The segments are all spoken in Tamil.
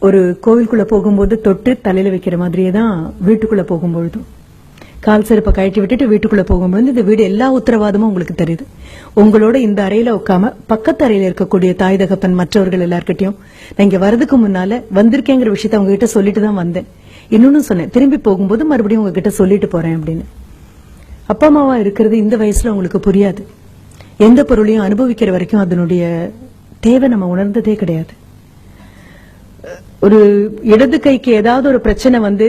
ஒரு கோவிலுக்குள்ள போகும்போது தொட்டு தலையில வைக்கிற மாதிரியே தான் வீட்டுக்குள்ள போகும்பொழுதும். கால் செருப்பை கழட்டி விட்டுட்டு வீட்டுக்குள்ள போகும்போது இந்த வீடு எல்லா உத்தரவாதமும் உங்களுக்கு தெரியுது. உங்களோட இந்த அறையில உட்காம பக்கத்து அறையில இருக்கக்கூடிய தாய் தகப்பன் மற்றவர்கள் எல்லார்கிட்டயும் நான் இங்க வரதுக்கு முன்னால வந்திருக்கேங்கிற விஷயத்த அவங்க கிட்ட சொல்லிட்டு தான் வந்தேன். இன்னொன்னு சொன்னேன் திரும்பி போகும்போது மறுபடியும் உங்ககிட்ட சொல்லிட்டு போறேன் அப்படின்னு. அப்பா அம்மாவா இருக்கிறது இந்த வயசுல உங்களுக்கு புரியாது. எந்த பொருளையும் அனுபவிக்கிற வரைக்கும் அதனுடைய தேவை நம்ம உணர்ந்ததே கிடையாது. ஒரு இடது கைக்கு ஏதாவது ஒரு பிரச்சனை வந்து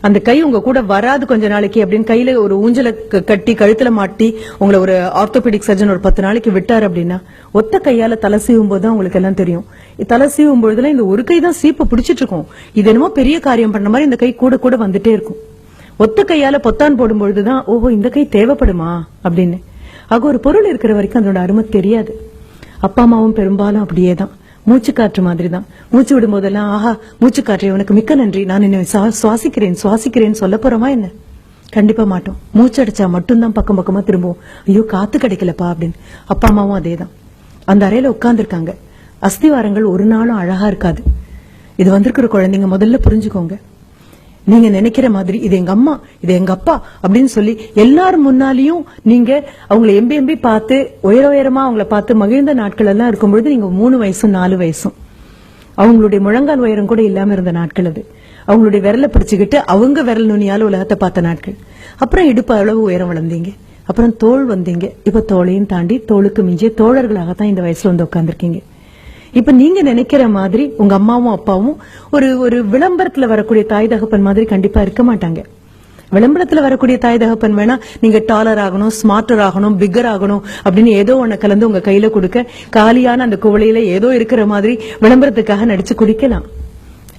அந்த கை உங்க கூட வராது கொஞ்ச நாளைக்கு அப்படின்னு கையில ஒரு ஊஞ்சல க- கட்டி கழுத்துல மாட்டி உங்களை ஒரு ஆர்த்தோபெடிக் சர்ஜன் ஒரு பத்து நாளைக்கு விட்டார் அப்படின்னா ஒத்த கையால தலை சீவும் போது தான் உங்களுக்கு எல்லாம் தெரியும். தலை சீவும் பொழுதுல இந்த ஒரு கை தான் சீப்பை பிடிச்சிட்டு இருக்கும். இது என்னமோ பெரிய காரியம் பண்ண மாதிரி இந்த கை கூட கூட வந்துட்டே இருக்கும். ஒத்த கையால பொத்தான் போடும் பொழுதுதான் ஓஹோ இந்த கை தேவைப்படுமா அப்படின்னு. ஆக ஒரு பொருள் இருக்கிற வரைக்கும் அதோட அருமை தெரியாது. அப்பா அம்மாவும் பெரும்பாலும் அப்படியே தான் மூச்சு காற்று மாதிரி தான் மூச்சு விடும் போதெல்லாம் ஆஹா மூச்சு காற்று உனக்கு மிக்க நன்றி. நான் என்னை சுவாசிக்கிறேன் சுவாசிக்கிறேன் சொல்ல போறோமா என்ன? கண்டிப்பா மாட்டோம். மூச்சு அடிச்சா மட்டும்தான் பக்கம் பக்கமா திரும்புவோம். ஐயோ காத்து கிடைக்கலப்பா அப்படின்னு. அப்பா அம்மாவும் அதேதான். அந்த அறையில உட்கார்ந்திருக்காங்க. அஸ்திவாரங்கள் ஒரு நாளும் அழகா இருக்காது. இது வந்திருக்கிற குழந்தைங்க முதல்ல புரிஞ்சுக்கோங்க. நீங்க நினைக்கிற மாதிரி இது எங்க அம்மா இது எங்க அப்பா அப்படின்னு சொல்லி எல்லாரும் முன்னாலையும் நீங்க அவங்கள எம்பி எம்பி பார்த்து உயர உயரமா அவங்கள பார்த்து மகிழ்ந்த நாட்கள் எல்லாம் இருக்கும்பொழுது நீங்க மூணு வயசும் நாலு வயசும். அவங்களுடைய முழங்கால் உயரம் கூட இல்லாம இருந்த நாட்கள் அது. அவங்களுடைய விரலை பிடிச்சுக்கிட்டு அவங்க விரல் நுனியால உலகத்தை பார்த்த நாட்கள். அப்புறம் இடுப்பு அளவு உயரம் வளர்ந்தீங்க. அப்புறம் தோல் வந்தீங்க. இப்ப தோலையும் தாண்டி தோளுக்கு மிஞ்சிய தோழர்களாகத்தான் இந்த வயசுல வந்து உட்காந்துருக்கீங்க இப்ப நீங்க நினைக்கிற மாதிரி உங்க அம்மாவும் அப்பாவும் ஒரு ஒரு விளம்பரத்துல வரக்கூடிய தாய் தகப்பன் மாதிரி கண்டிப்பா இருக்க மாட்டாங்க. விளம்பரத்துல வரக்கூடிய தாய் தகப்பன் வேணா நீங்க டாலர் ஆகணும் ஸ்மார்ட்டர் ஆகணும் பிக்கர் ஆகணும் அப்படின்னு ஏதோ ஒன்ன கலந்து உங்க கையில கொடுக்க காலியான அந்த குவளையில ஏதோ இருக்கிற மாதிரி விளம்பரத்துக்காக நடிச்சு குடிக்கலாம்.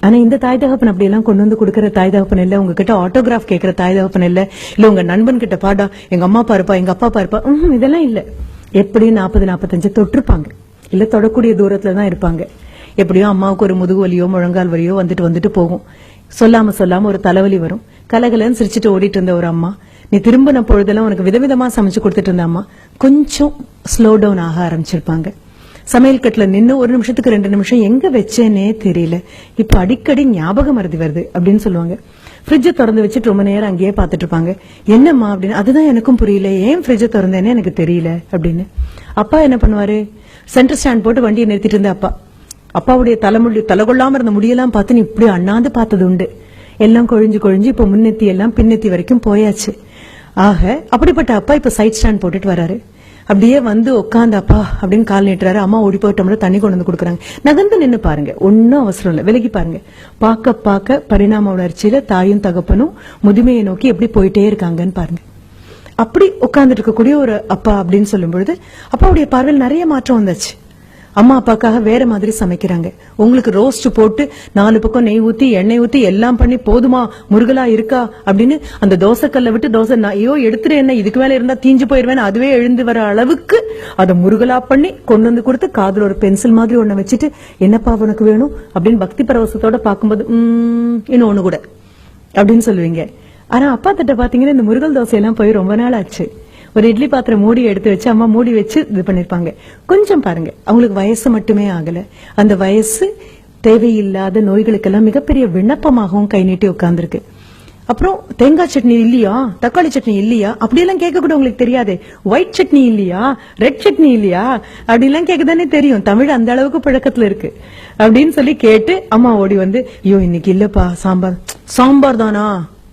ஆனா இந்த தாய் தகப்பன் அப்படி எல்லாம் கொண்டு வந்து கொடுக்கற தாய் தகப்பன் இல்ல உங்ககிட்ட ஆட்டோகிராஃப் கேட்கற தாய் தகப்பன் இல்ல இல்ல உங்க நண்பன் கிட்ட பாடா எங்க அம்மா பாருப்பா எங்க அப்பா பாருப்பா இதெல்லாம் இல்ல. எப்படியும் நாற்பது நாற்பத்தஞ்சு தொட்டிருப்பாங்க. இல்லை தொடக்கூடிய தூரத்துல தான் இருப்பாங்க. எப்படியோ அம்மாவுக்கு ஒரு முதுகு வலியோ முழங்கால் வலியோ வந்துட்டு வந்துட்டு போகும். சொல்லாம சொல்லாம ஒரு தலைவலி வரும். கலகலன்னு சிரிச்சுட்டு ஓடிட்டு இருந்த ஒரு அம்மா நீ திரும்பின பொழுதெல்லாம் உனக்கு விதவிதமா சமைச்சு கொடுத்துட்டு இருந்த அம்மா கொஞ்சம் ஸ்லோ டவுன் ஆக ஆரம்பிச்சிருப்பாங்க. சமையல் கட்டில் நின்று ஒரு நிமிஷத்துக்கு ரெண்டு நிமிஷம் எங்க வச்சேனே தெரியல. இப்ப அடிக்கடி ஞாபகம் மருதி வருது அப்படின்னு சொல்லுவாங்க. ஃப்ரிட்ஜை திறந்து வச்சுட்டு ரொம்ப நேரம் அங்கேயே பார்த்துட்டு இருப்பாங்க. என்னம்மா? அப்படின்னு அதுதான் எனக்கும் புரியல. ஏன் ஃப்ரிட்ஜை திறந்தேனே எனக்கு தெரியல அப்படின்னு. அப்பா என்ன பண்ணுவாரு? சென்டர் ஸ்டாண்ட் போட்டு வண்டியை நிறுத்திட்டு இருந்த அப்பா. அப்பாவுடைய தலைமுடி தலைகொள்ளாம இருந்த முடியெல்லாம் பார்த்து நீ இப்படி அண்ணாந்து பார்த்தது உண்டு. எல்லாம் கொழிஞ்சு கொழிஞ்சு இப்போ முன்னெத்தி எல்லாம் பின்னெத்தி வரைக்கும் போயாச்சு. ஆக அப்படிப்பட்ட அப்பா இப்ப சைட் ஸ்டாண்ட் போட்டுட்டு வராரு. அப்படியே வந்து உட்காந்து அப்பா அப்படின்னு கால் நீட்டுறாரு. அம்மா ஓடி போயிட்டோம்னா தண்ணி கொண்டு வந்து கொடுக்குறாங்க. நகர்ந்து நின்னு பாருங்க. ஒன்னும் அவசரம் இல்லை. விலகி பாருங்க. பார்க்க பார்க்க பரிணாம வளர்ச்சியில தாயும் தகப்பனும் முதுமையை நோக்கி எப்படி போயிட்டே இருக்காங்கன்னு பாருங்க. அப்படி உட்கார்ந்துட்டு இருக்கக்கூடிய ஒரு அப்பா அப்படின்னு சொல்லும் பொழுது அப்பாவுடைய பார்வையில் நிறைய மாற்றம் வந்துச்சு. அம்மா அப்பாக்காக வேற மாதிரி சமைக்கிறாங்க. உங்களுக்கு ரோஸ்ட் போட்டு நாலு பக்கம் நெய் ஊத்தி எண்ணெய் ஊத்தி எல்லாம் பண்ணி போதுமா முருகலா இருக்கா அப்படின்னு அந்த தோசைக்கல்ல விட்டு தோசை நான், ஐயோ எடுத்துட்டு என்ன இதுக்கு மேல இருந்தா தீஞ்சு போயிருவேன் அதுவே எழுந்து வர அளவுக்கு அதை முருகலா பண்ணி கொண்டு வந்து கொடுத்து காதுல ஒரு பென்சில் மாதிரி ஒண்ணு வச்சுட்டு என்னப்பா உனக்கு வேணும்? அப்படின்னு பக்தி பரவசத்தோட பார்க்கும்போது உம் இன்னும் ஒண்ணு கூட அப்படின்னு சொல்லுவீங்க. ஆனா அப்பா திட்ட பாத்தீங்கன்னா இந்த முருகல் தோசை எல்லாம் போய் ரொம்ப நாள் ஆச்சு. ஒரு இட்லி பாத்திரம் மூடி எடுத்து வச்சு அம்மா மூடி வச்சு இது பண்ணிருப்பாங்க. கொஞ்சம் பாருங்க அவங்களுக்கு வயசு மட்டுமே ஆகல. அந்த வயசு தேவையில்லாத நோய்களுக்கெல்லாம் மிகப்பெரிய விண்ணப்பமாகவும் கை நீட்டி உட்கார்ந்துருக்கு. அப்புறம் தேங்காய் சட்னி இல்லையா? தக்காளி சட்னி இல்லையா? அப்படியெல்லாம் கேட்க கூட உங்களுக்கு தெரியாது. ஒயிட் சட்னி இல்லையா? ரெட் சட்னி இல்லையா? அப்படிலாம் கேட்கதானே தெரியும். தமிழ் அந்த அளவுக்கு பழக்கத்துல இருக்கு. அப்படின்னு சொல்லி கேட்டு அம்மா ஓடி வந்து ஐயோ இன்னைக்கு இல்லப்பா சாம்பார். சாம்பார் தானா?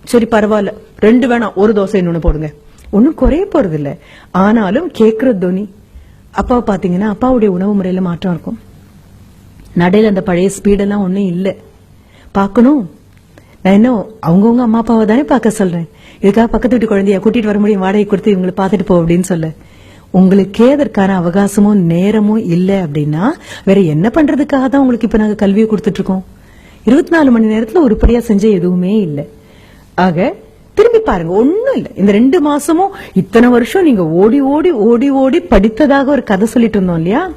சரி பரவாயில்ல. ரெண்டு வேணாம் ஒரு தோசை இன்னொன்னு போடுங்க. ஒன்னும் குறைய போறது ஆனாலும் கேட்குற துணி. அப்பாவை பார்த்தீங்கன்னா அப்பாவுடைய உணவு முறையில மாற்றம் இருக்கும். நடையில் அந்த பழைய ஸ்பீடெல்லாம் ஒன்றும் இல்லை. பார்க்கணும். நான் என்ன அவங்கவுங்க அம்மா அப்பாவை தானே பார்க்க சொல்றேன். இதுக்காக பக்கத்து வீட்டு குழந்தைய கூட்டிட்டு வர முடியும் வாடகை கொடுத்து இவங்களை பார்த்துட்டு போ அப்படின்னு சொல்ல. உங்களுக்கே அதற்கான அவகாசமும் நேரமும் இல்லை அப்படின்னா வேற என்ன பண்றதுக்காக தான் உங்களுக்கு இப்ப நாங்க கல்வியை கொடுத்துட்டு இருக்கோம்? இருபத்தி நாலு மணி நேரத்துல உருப்படியா செஞ்ச எதுவுமே இல்லை. ஆக திரும்பி பாருங்க ஒண்ணும் இல்ல. இந்த ரெண்டு மாசமும் இத்தனை வருஷம் நீங்க ஓடி ஓடி ஓடி ஓடி படித்ததாக ஒரு கதை சொல்லிட்டு இருந்தோம் இல்லையா?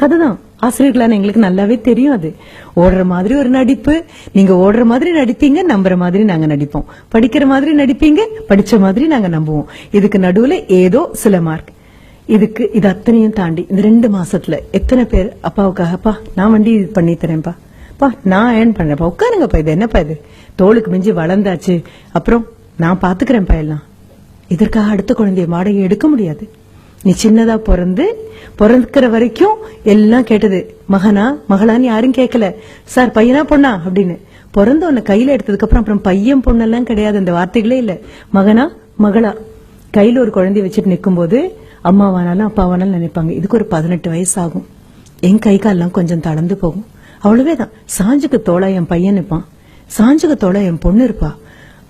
கதைதான். ஆசிரியர்களான எங்களுக்கு நல்லாவே தெரியும் அது. ஓடுற மாதிரி ஒரு நடிப்பு நீங்க ஓடுற மாதிரி நடிப்பீங்க நம்புற மாதிரி நாங்க நடிப்போம். படிக்கிற மாதிரி நடிப்பீங்க படிச்ச மாதிரி நாங்க நம்புவோம். இதுக்கு நடுவுல ஏதோ சில மார்க். இதுக்கு இது அத்தனையும் தாண்டி இந்த ரெண்டு மாசத்துல எத்தனை பேர் அப்பாவுக்காகப்பா நான் வண்டி இது பண்ணி தரேன்ப்பா. பா நான் ஏன் பண்றேன்ப்பா. உட்காருங்கப்பா இது என்னப்பா இது? தோளுக்கு மிஞ்சி வளர்ந்தாச்சு. அப்புறம் நான் பாத்துக்கிறேன் பயலாம் இதற்காக அடுத்த குழந்தைய மாடகை எடுக்க முடியாது. நீ சின்னதா பிறந்து பிறக்கிற வரைக்கும் எல்லாம் கேட்டது. மகனா மகளான்னு யாரும் கேட்கல சார் பையனா பொண்ணா? அப்படின்னு. பிறந்த உன்னை கையில எடுத்ததுக்கு அப்புறம் அப்புறம் பையன் பொண்ணெல்லாம் கிடையாது. அந்த வார்த்தைகளே இல்ல. மகனா மகளா? கையில ஒரு குழந்தைய வச்சுட்டு நிற்கும் போது அம்மாவானாலும் அப்பாவானாலும் நினைப்பாங்க. இதுக்கு ஒரு பதினெட்டு வயசு ஆகும் என் கை கால்லாம் கொஞ்சம் தளர்ந்து போகும். அவ்வளவேதான். சாஞ்சுக்கு தோளா என் பையன் நிற்பான் சாஞ்சகத்தோட என் பொண்ணு இருப்பா.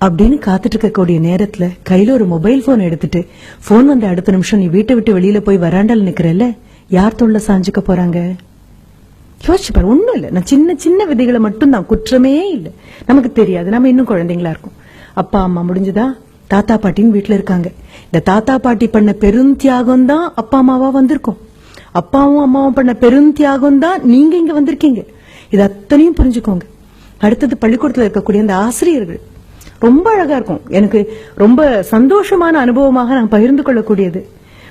அப்படின்னு காத்துட்டு இருக்கக்கூடிய நேரத்துல கையில ஒரு மொபைல் போன் எடுத்துட்டு போன் வந்த அடுத்த நிமிஷம் நீ வீட்டை விட்டு வெளியில போய் வராண்டால நிக்கிறல்ல யார் தோல்ல சாஞ்சுக்க போறாங்க? யோசிச்சு பாரு ஒண்ணும் இல்ல. நான் சின்ன சின்ன விதைகளை மட்டும் தான் குற்றமே இல்ல. நமக்கு தெரியாது. நம்ம இன்னும் குழந்தைங்களா இருக்கும். அப்பா அம்மா முடிஞ்சதா? தாத்தா பாட்டின்னு வீட்டுல இருக்காங்க. இந்த தாத்தா பாட்டி பண்ண பெரும் தியாகம் தான் அப்பா அம்மாவா வந்திருக்கோம். அப்பாவும் அம்மாவும் பண்ண பெரும் தியாகம் தான் நீங்க இங்க வந்திருக்கீங்க. இது அத்தனையும் புரிஞ்சுக்கோங்க. அடுத்தது பள்ளிக்கூடத்தில் இருக்கக்கூடிய அந்த ஆசிரியர்கள். ரொம்ப அழகா இருக்கும். எனக்கு ரொம்ப சந்தோஷமான அனுபவமாக நான் பகிர்ந்து கொள்ளக்கூடியது.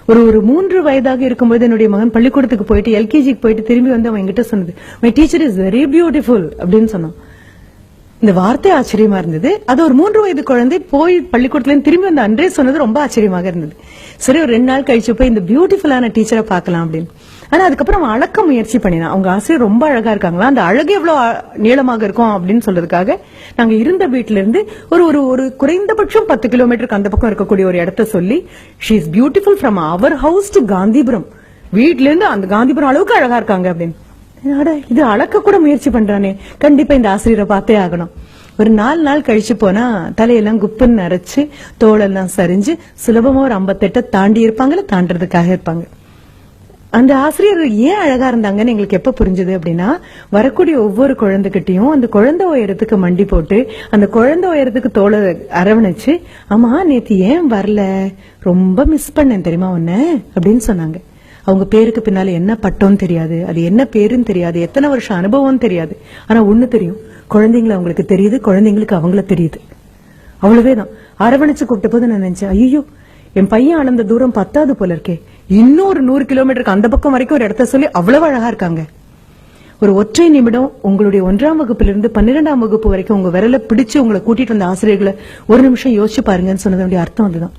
ஒரு ஒரு மூன்று வயதாக இருக்கும்போது என்னுடைய மகன் பள்ளிக்கூடத்துக்கு போயிட்டு எல்கேஜிக்கு போயிட்டு திரும்பி வந்து அவன் என்கிட்ட சொன்னது my teacher is very beautiful அப்படின்னு சொன்னான். இந்த வார்த்தை ஆச்சரியமா இருந்தது. அது ஒரு மூன்று வயது குழந்தை போய் பள்ளிக்கூடத்துல இருந்து திரும்பி வந்து அன்றே சொன்னது ரொம்ப ஆச்சரியமாக இருந்தது. சரி ஒரு ரெண்டு நாள் கழிச்சு போய் இந்த பியூட்டிஃபுல்லான டீச்சரை பார்க்கலாம் அப்படின்னு. ஆனா அதுக்கப்புறம் அவன் அளக்க முயற்சி பண்ணினான். அவங்க ஆசிரியர் ரொம்ப அழகா இருக்காங்களா? அந்த அழகு எவ்வளவு நீளமாக இருக்கும் அப்படின்னு சொல்றதுக்காக நாங்க இருந்த வீட்டிலேருந்து இருந்து ஒரு ஒரு ஒரு குறைந்தபட்சம் பத்து கிலோமீட்டருக்கு அந்த பக்கம் இருக்கக்கூடிய ஒரு இடத்த சொல்லி she is beautiful from our house to Gandhipuram வீட்ல இருந்து அந்த காந்திபுரம் அளவுக்கு அழகா இருக்காங்க அப்படின்னு. இது அளக்க கூட முயற்சி பண்றானே. கண்டிப்பா இந்த ஆசிரியரை பார்த்தே ஆகணும். ஒரு நாலு நாள் கழிச்சு போனா தலையெல்லாம் குப்புன்னு நரைச்சு தோலெல்லாம் சரிஞ்சு சுலபமா ஒரு ஐம்பத்தெட்டை தாண்டி இருப்பாங்கல்ல தாண்டதுக்காக இருப்பாங்க. அந்த ஆசிரியர் ஏன் அழகா இருந்தாங்கன்னு எங்களுக்கு எப்ப புரிஞ்சது அப்படின்னா வரக்கூடிய ஒவ்வொரு குழந்தைகிட்டயும் அந்த குழந்தை உயரத்துக்கு மண்டி போட்டு அந்த குழந்தை உயரத்துக்கு தோலை அரவணைச்சு ஆமா நேத்து ஏன் வரல? ரொம்ப மிஸ் பண்ணேன் தெரியுமா உன்ன? அப்படின்னு சொன்னாங்க. அவங்க பேருக்கு பின்னால என்ன பட்டம்னு தெரியாது அது என்ன பேருன்னு தெரியாது எத்தனை வருஷம் அனுபவம் தெரியாது. ஆனா ஒண்ணு தெரியும் குழந்தைங்களை அவங்களுக்கு தெரியுது குழந்தைங்களுக்கு அவங்கள தெரியுது. அவ்வளவேதான். அரவணைச்சு கூப்பிட்ட போது நான் நினைச்சேன் ஐயோ என் பையன் ஆனந்த தூரம் பத்தாது போல இருக்கே. இன்னும் ஒரு நூறு கிலோமீட்டருக்கு அந்த பக்கம் வரைக்கும் ஒரு இடத்த சொல்லி அவ்வளவு அழகா இருக்காங்க. ஒரு ஒற்றை நிமிடம் உங்களுடைய ஒன்றாம் வகுப்பிலிருந்து பன்னிரெண்டாம் வகுப்பு வரைக்கும் உங்க விரல பிடிச்சு உங்களை கூட்டிட்டு வந்த ஆசிரியர்களை ஒரு நிமிஷம் யோசிச்சு பாருங்கன்னு சொன்னதனுடைய அர்த்தம் அதுதான்.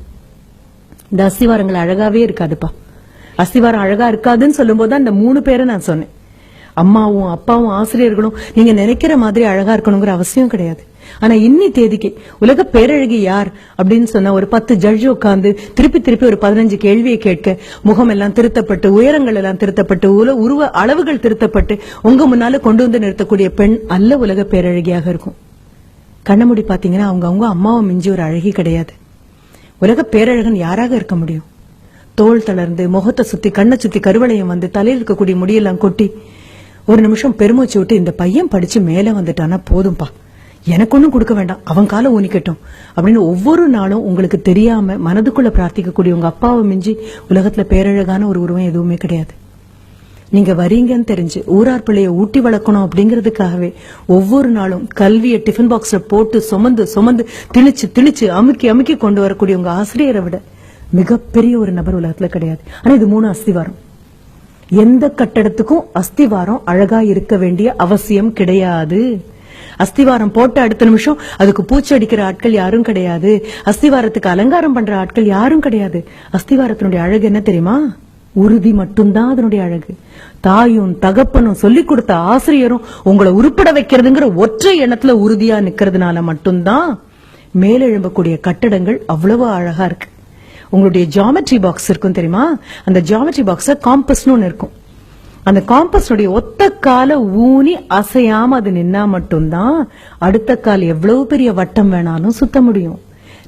இந்த அஸ்திவாரங்கள் அழகாவே இருக்காதுப்பா. அஸ்திவாரம் அழகா இருக்காதுன்னு சொல்லும்போது தான் இந்த மூணு பேரை நான் சொன்னேன். அம்மாவும் அப்பாவும் ஆசிரியர்களும் நீங்க நினைக்கிற மாதிரி அழகா இருக்கணுங்கிற அவசியம் கிடையாது. ஆனா இன்னி தேதிக்கு உலக பேரழகி யார் அப்படின்னு சொன்னா ஒரு பத்து ஜட்ஜு உட்கார்ந்து திருப்பி திருப்பி ஒரு பதினஞ்சு கேள்வியை கேட்க முகம் எல்லாம் திருத்தப்பட்டு உயரங்கள் எல்லாம் திருத்தப்பட்டு உல உருவ அளவுகள் திருத்தப்பட்டு உங்க முன்னால கொண்டு வந்து நிறுத்தக்கூடிய பெண் அல்ல உலக பேரழகியாக இருக்கும். கண்ணமுடி பாத்தீங்கன்னா அவங்க அவங்க அம்மாவை மிஞ்சி ஒரு அழகி கிடையாது. உலக பேரழகன் யாராக இருக்க முடியும்? தோல் தளர்ந்து முகத்தை சுத்தி கண்ணை சுத்தி கருவளையம் வந்து தலையில் இருக்கக்கூடிய முடியெல்லாம் கொட்டி ஒரு நிமிஷம் பெருமூச்சு விட்டு இந்த பையன் படிச்சு மேல வந்துட்டானா போதும்பா. எனக்கு ஒண்ணும் கொடுக்க வேண்டாம். அவன் காலம் ஊனிக்கட்டும். அப்படின்னு ஒவ்வொரு நாளும் உங்களுக்கு தெரியாம மனதுக்குள்ள பிரார்த்திக்கக்கூடிய உங்க அப்பாவை மிஞ்சி உலகத்துல பேரழகான ஒரு உருவம் எதுவுமே கிடையாது. நீங்க வரீங்கன்னு தெரிஞ்சு ஊரார் பிள்ளைய ஊட்டி வளர்க்கணும் அப்படிங்கறதுக்காகவே ஒவ்வொரு நாளும் கல்வியை டிஃபன் பாக்ஸ்ல போட்டு சுமந்து சுமந்து திணிச்சு திணிச்சு அமுக்கி அமுக்கி கொண்டு வரக்கூடிய உங்க ஆசிரியரை விட மிகப்பெரிய ஒரு நபர் உலகத்துல கிடையாது. ஆனா இது மூணு அஸ்திவாரம். எந்த கட்டடத்துக்கும் அஸ்திவாரம் அழகா இருக்க வேண்டிய அவசியம் கிடையாது. அஸ்திவாரம் போட்ட அடுத்த நிமிஷம் அதுக்கு பூச்சி அடிக்கிற ஆட்கள் யாரும் கிடையாது. அஸ்திவாரத்துக்கு அலங்காரம் பண்ற ஆட்கள் யாரும் கிடையாது. அஸ்திவாரத்தினுடைய அழகு என்ன தெரியுமா? உறுதி மட்டும்தான் அதனுடைய அழகு. தாயும் தகப்பனும் சொல்லிக் கொடுத்த ஆசிரியரும் உங்களை உருப்பட வைக்கிறதுங்கிற ஒற்றை எண்ணத்துல உறுதியா நிக்கிறதுனால மட்டும்தான் மேலெழும்பக்கூடிய கட்டடங்கள் அவ்வளவு அழகா இருக்கு. உங்களுடைய ஜாமெட்ரி பாக்ஸ் இருக்கும் தெரியுமா? அந்த ஜாமெட்ரி பாக்ஸ காம்பஸ்னு ஒன்று இருக்கும். அந்த காம்பஸ்டுடைய ஒத்த கால ஊனி அசையாம அது நின்னா மட்டும்தான் அடுத்த கால் எவ்வளவு பெரிய வட்டம் வேணாலும் சுத்த முடியும்.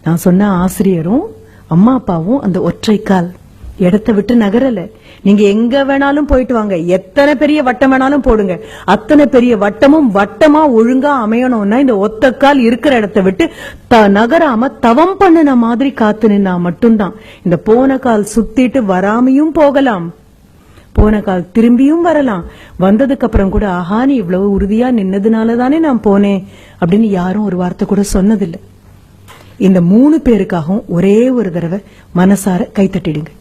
நான் சொன்ன ஆசிரியரும் அம்மா அப்பாவும் அந்த ஒற்றை கால் இடத்தை விட்டு நகரல. நீங்க எங்க வேணாலும் போயிட்டு வாங்க. எத்தனை பெரிய வட்டம் வேணாலும் போடுங்க. அத்தனை பெரிய வட்டமும் வட்டமா ஒழுங்கா அமையணும்னா இந்த ஒத்த கால் இருக்கிற இடத்தை விட்டு த நகராம தவம் பண்ணின மாதிரி காத்து நின்னா மட்டும்தான். இந்த போன கால் சுத்திட்டு வராமையும் போகலாம். போன கால் திரும்பியும் வரலாம். வந்ததுக்கு அப்புறம் கூட ஆஹா நீ இவ்வளவு உறுதியா நின்னதுனால தானே நான் போனேன்? அப்படின்னு யாரும் ஒரு வார்த்தை கூட சொன்னதில்லை. இந்த மூணு பேருக்காகவும் ஒரே ஒரு தடவை மனசார கைத்தட்டிடுங்க